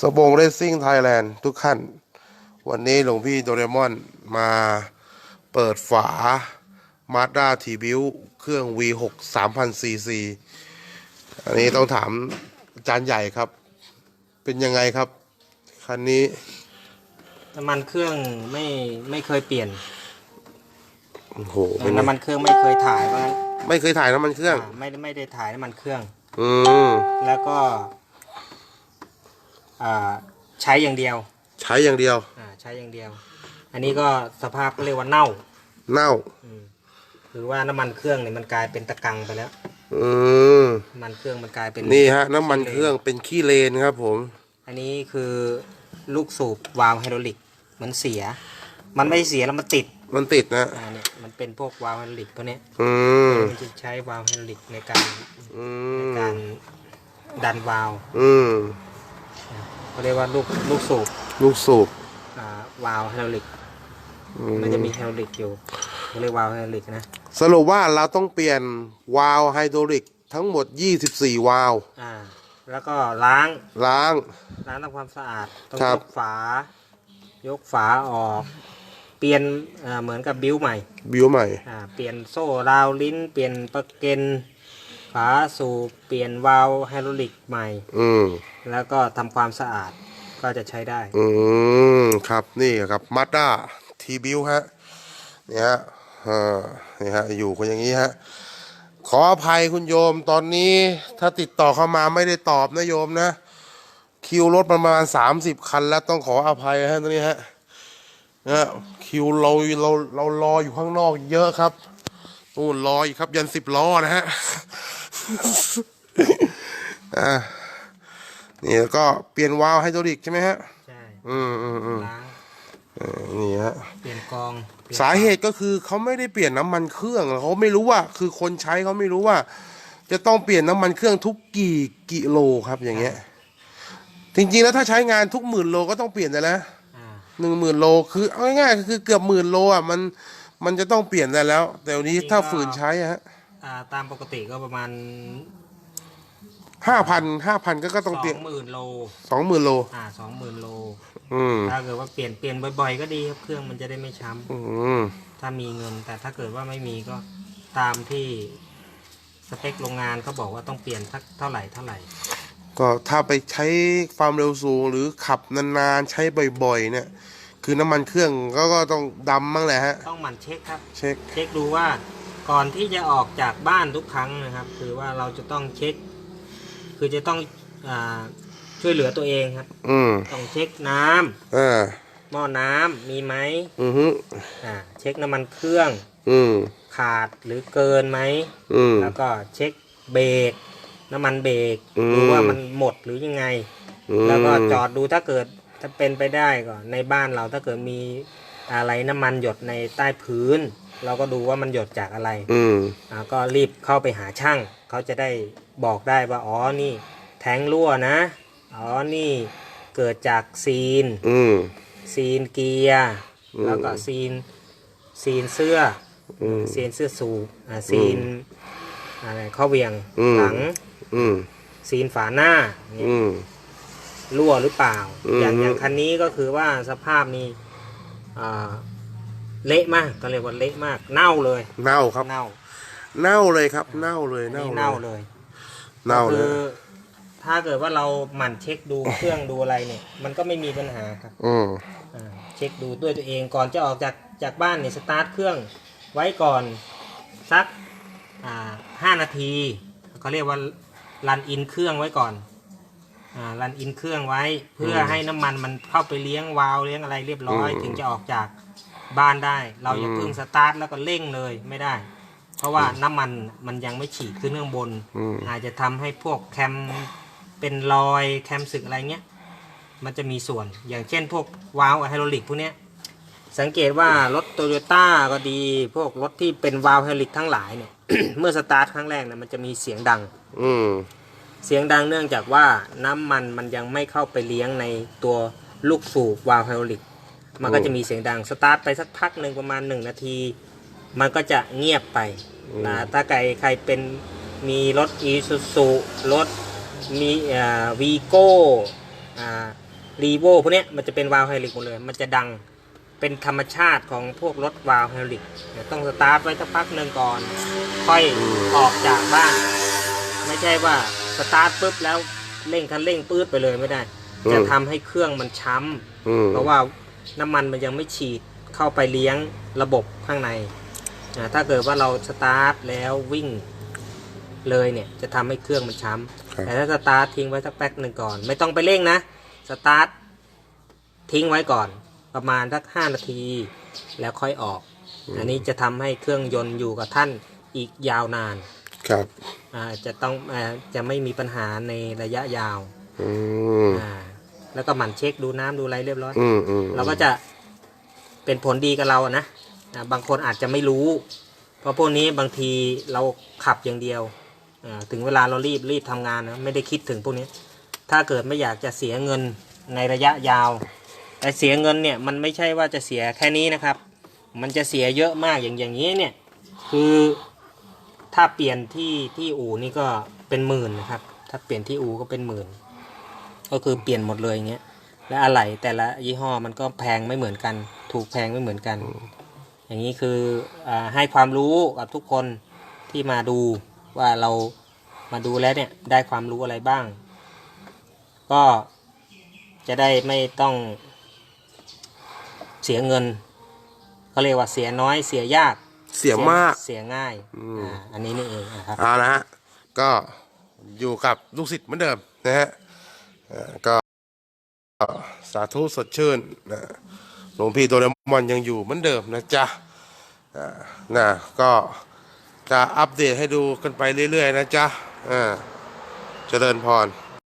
สบงเรซซิ่งไทยแลนด์ทุกขั้น วันนี้หลวงพี่โดเรมอนมาเปิดฝา Mazda t b u เครื่อง V6 3000 cc อันนี้ต้องถามอาจารย์ใหญ่ครับ เป็นยังไงครับ คันนี้น้ำมันเครื่องไม่ไม่เคยเปลี่ยนโอ้โหเป็นไงน้ำมันเครื่องไม่เคยถ่ายเพราะงั้นไม่เคยถ่ายน้ำมันเครื่องอ่าไม่ได้ไม่ได้ถ่ายน้ำมันเครื่อง อืมแล้วก็ อ่าใช้อย่างเดียวใช้อย่างเดียว อ่าใช้อย่างเดียว อันนี้ก็สภาพก็เรียกว่าเน่าเน่า อืมคือว่าน้ำมันเครื่องเนี่ยมันกลายเป็นตะกังไปแล้วอืมน้ำมันเครื่องมันกลายเป็นนี่ฮะ น้ำมันเครื่องเป็นขี้เลนครับผม อันนี้คือลูกสูบวาล์วไฮดรอลิกมันเสีย มันไม่เสียแล้วมันติดมันติดนะ อ่าเนี่ยมันเป็นพวกวาล์วไฮดรอลิกพวกเนี้ยอืม มันจะใช้วาล์วไฮดรอลิกในการอืในม การดันวาล์วอืม เขาเรียกว่าลูกลูกสูบลูกสูบอ่าวาล์วไฮดรอลิกอืมันจะมีไฮดรอลิกอยู่เขาเรียกวาล์วไฮดรอลิกนะสรุปว่าเราต้องเปลี่ยนวาล์วไฮดรอลิกทั้งหมด 24 วาล์วอ่า แล้วก็ล้างล้าง ล้างทำความสะอาดต้องครัยบ กฝา ยกฝาออก เปลี่ยนอ่าเหมือนกับบิ้วใหม่บิวใหม่ อ่าเปลี่ยนโซ่ราวลิ้น เปลี่ยนประเก็นฝาสูบเปลี่ยนวาล์วไฮดรอลิกใหม่ อืมแล้วก็ทำความสะอาดก็จะใช้ได้ อืมครับนี่ครับมาด้าทีบิวฮะเนี่ยฮะเออนี่ฮะอยู่กันอย่างนี้ฮะขออภัยคุณโยมตอนนี้ถ้าติดต่อเข้ามาไม่ได้ตอบนะโยมนะ คิวรถประมาณสามสิบคันแล้วต้องขออภัยฮะตอนนี้ฮะนะฮะคิวเราเราเรารออยู่ข้างนอกเยอะครับนู่นรออีกครับยันสิบล้อนะฮะ อ่านี่แล้วก็เปลี่ยนวาล์วไฮดรอลิกใช่ไหมฮะ ใช่อืมอืมอืมล้างเออนี่ฮะ เปลี่ยนกองปลี่ยนสาเหตุก็คือเขาไม่ได้เปลี่ยนน้ำมันเครื่องเขาไม่รู้ว่า คือคนใช้เขาไม่รู้ว่า จะต้องเปลี่ยนน้ำมันเครื่องทุกกี่กิโลครับอย่างเงี้ย จริงๆแล้วถ้าใช้งานทุกหมื่นโลก็ต้องเปลี่ยนแต่ละอ่าหนึ่งหมื่นโลคือเอาง่ายๆคือเกือบหมื่นโลอะมันมันจะต้องเปลี่ยนได้แล้ว แต่วันนี้ถ้าฝืนใช้อะฮะ อ่าตามปกติก็ประมาณห้าพันห้าพันก็ก็สต้อองเปลี่ยนงหมื่นโลสองหมื่นโล อ่าสองหมื่นโลอืมถ้าเกิดว่าเปลี่ยนเปลี่ยนบ่อยๆ ก็ดีครับเครื่องมันจะได้ไม่ช้อืมำถ้ามีเงิน แต่ถ้าเกิดว่าไม่มีก็ตามที่สเปคโรงงานเขาบอกว่าต้องเปลี่ยนสักเท่าไหร่เท่าไหร่ ก็ถ้าไปใช้ความเร็วสูงหรือขับนานๆ ใช้บ่อยๆ เนี่ย คือน้ำมันเครื่องก็ก็ต้องดำบ้างแหละฮะ ต้องหมั่นเช็คครับ เช็ค เช็คดูว่า ก่อนที่จะออกจากบ้านทุกครั้งนะครับ คือว่าเราจะต้องเช็ค คือจะต้องอาช่วยเหลือตัวเองครับ อืมต้องเช็คน้ำอ่าหม้อน้ำมีไหมอือฮึอ่าเช็คน้ำมันเครื่องอืมขาดหรือเกินไหม อืม แล้วก็เช็คเบรกน้ำมันเบรกอืม ดูว่ามันหมดหรือยังไง อืมแล้วก็จอดดูถ้าเกิดถ้าเป็นไปได้ก็ในบ้านเราถ้าเกิดมีอะไรน้ำมันหยดในใต้พื้น เราก็ดูว่ามันหยดจากอะไรอืมอ่าก็รีบเข้าไปหาช่าง เขาจะได้บอกได้ว่าอ๋อนี่ แทงรั่วนะ อ๋อนี่เกิดจากซีน อืม ซีนเกียร์อืม แล้วก็ซีนซีนเสื้ออืมซีนเสื้อสูบอ่าซีนอะไรข้อเหวียงอืม หลังอืมซีนฝาหน้าเนี่ยอืม รั่วหรือเปล่า อืม อย่างอย่างคันนี้ก็คือว่าสภาพนี้อ่า เละมากก็เรียกว่าเละมาก เน่าเลยเน่าครับ เน่าเน่าเลยครับ เน่าเลยอันเน่านี้เลเน่ายเลย เน่าก็เลคืย อถ้าเกิดว่าเราหมั่นเช็คดูเครื่องดูอะไรเนี่ย มันก็ไม่มีปัญหาครับอืมอ่าเช็คดูด้วยตัวเองก่อนจะออกจากจากบ้านเนี่ยสตาร์ทเครื่องไว้ก่อนสักอ่าห้านาทีเขาเรียกว่ารันอินเครื่องไว้ก่อนอ่ารันอินเครื่องไว้ เพื่อให้น้ำมันมันเข้าไปเลี้ยงวาล์วเลี้ยงอะไรเรียบร้อย ถึงจะออกจาก บ้านได้ เราอย่าเพิ่งสตาร์ทแล้วก็เร่งเลยไม่ได้ เพราะว่าน้ำมันมันยังไม่ฉีดขึ้นข้างบนอืมอาจจะทำให้พวกแคมเป็นรอยแคมสึกอะไรเงี้ย มันจะมีส่วนอย่างเช่นพวกวาล์วไฮดรอลิกพวกเนี้ยสังเกตว่ารถโตโยต้าก็ดี พวกรถที่เป็นวาล์วไฮดรอลิกทั้งหลายเนี่ย เมื่อสตาร์ทครั้งแรกเนี่ยมันจะมีเสียงดัง อืมเสียงดังเนื่องจากว่าน้ำมันมันยังไม่เข้าไปเลี้ยงในตัวลูกสูบวาล์วไฮดรอลิก มันก็จะมีเสียงดังสตาร์ทไปสักพักหนึ่งประมาณหนึ่งนาที มันก็จะเงียบไปนะถ้าใครใครเป็นมีรถอีซูซูรถมีอ่าวีโก้อ่ารีโวพวกเนี้ยมันจะเป็นวาล์วไฮดรอลิกหมดเลย มันจะดังเป็นธรรมชาติของพวกรถวาล์วไฮดรอลิกเนี่ยต้องสตาร์ทไว้สักพักหนึ่งก่อน ค่อยออกจากบ้าน ไม่ใช่ว่าสตาร์ทปุ๊บแล้วเร่งคันเร่งปื๊ดไปเลยไม่ได้อืมจะทำให้เครื่องมันช้ำอืมเพราะว่า น้ำมันมันยังไม่ฉีดเข้าไปเลี้ยงระบบข้างในอ่าถ้าเกิดว่าเราสตาร์ทแล้ววิ่งเลยเนี่ยจะทำให้เครื่องมันช้ำครับแต่ถ้าสตาร์ททิ้งไว้สักแป๊บหนึ่งก่อน ไม่ต้องไปเร่งนะสตาร์ททิ้งไว้ก่อน ประมาณสักห้านาที แล้วค่อยออก อันนี้จะทำให้เครื่องยนต์อยู่กับท่านอีกยาวนาน ครับอ่าจะต้องอาจะไม่มีปัญหาในระยะยาว อืมอ่า แล้วก็หมั่นเช็คดูน้ำดูอะไรเรียบร้อย อืมอืมเราก็จะเป็นผลดีกับเราอะนะอ่าบางคนอาจจะไม่รู้ เพราะพวกนี้บางทีเราขับอย่างเดียวอ่าถึงเวลาเรารีบรีบทำงานนะไม่ได้คิดถึงพวกนี้ ถ้าเกิดไม่อยากจะเสียเงินในระยะยาว แต่เสียเงินเนี่ยมันไม่ใช่ว่าจะเสียแค่นี้นะครับ มันจะเสียเยอะมากอย่างอย่างนี้เนี่ย คือถ้าเปลี่ยนที่ที่อู่นี่ก็เป็นหมื่นนะครับ ถ้าเปลี่ยนที่อู่ก็เป็นหมื่น ก็คือเปลี่ยนหมดเลยอย่างเงี้ยและอะไหล่แต่ละยี่ห้อมันก็แพงไม่เหมือนกัน ถูกแพงไม่เหมือนกัน อย่างนี้คืออาให้ความรู้กับทุกคนที่มาดูว่าเรามาดูแล้วเนี่ยได้ความรู้อะไรบ้าง ก็จะได้ไม่ต้องเสียเงินเขาเรียกว่าเสียน้อยเสียยาก เสียมากเสียง่ายอืมอ่าอันนี้นี่เองนะครับเอาละฮะก็อยู่กับลูกศิษย์เหมือนเดิมนะฮะเอ่อ ก็สาธุสดชื่นนะหลวงพี่โดเรมอนยังอยู่เหมือนเดิมนะจ๊ะนะก็จะอัปเดตให้ดูกันไปเรื่อย ๆ นะจ๊ะเจริญพร